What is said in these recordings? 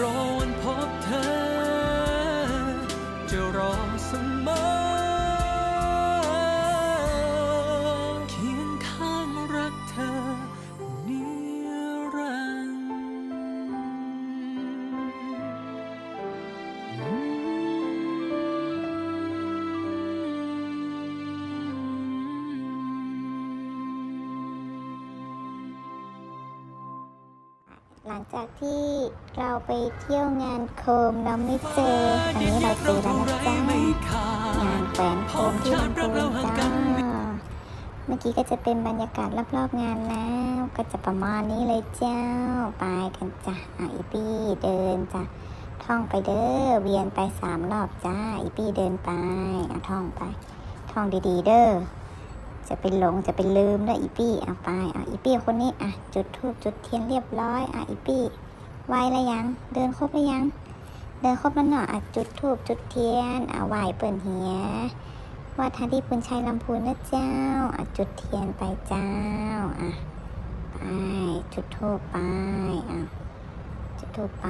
รอวันพบเธอ จะรอเสมอ หลังจากที่เราไปเที่ยวงานโคมเราไม่เจอวันนี้เราเจอแล้วนะจ๊ะงานแขวนโคมที่ลำพูนจ้าเมื่อกี้ก็จะเป็นบรรยากาศรอบๆงานแล้ว ก็จะประมาณนี้เลยเจ้า ไปกันจ้ะอะอีปี้เดินจ้ะท่องไปเด้อเวียนไปสามรอบจ้าอีปี้เดินไปอะท่องไป ท่องดีๆเด้อ จะเป็นหลงจะเป็นลืมเด้ออีปี้เอาไปเอะอีปี้คนนี้อะจุดธูปจุดเทียนเรียบร้อยอะอีปี้ไหวแล้วยัง เดินครบแล้วยัง เดินครบแล้วเนาะอะจุดธูปจุดเทียนอะไหวเปิ่นเหียวัดทันที่ปุณชัยลำพูนนะเจ้าอะจุดเทียนไปเจ้าอะไปจุดธูปไปอะจุดธูปไป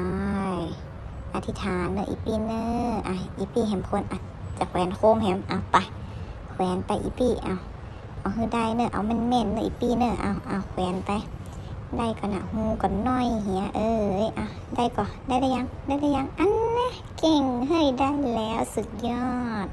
อธิษฐานเนอะอีปีเนอร์อะอีปีแหมพลอะจะแขวนโคมแหมอะไปแขวนไปอีปีเอา เอาคือได้เนอะเอามันเม่นเนอะอีปีเนอะเอาเอาแขวนไป ได้ก่อนนะหูก่อนน้อยเหียเอ้ยอะได้ก่อนได้ได้ยังได้ได้ยังอันนะเก่งเฮ้ยได้แล้วสุดยอด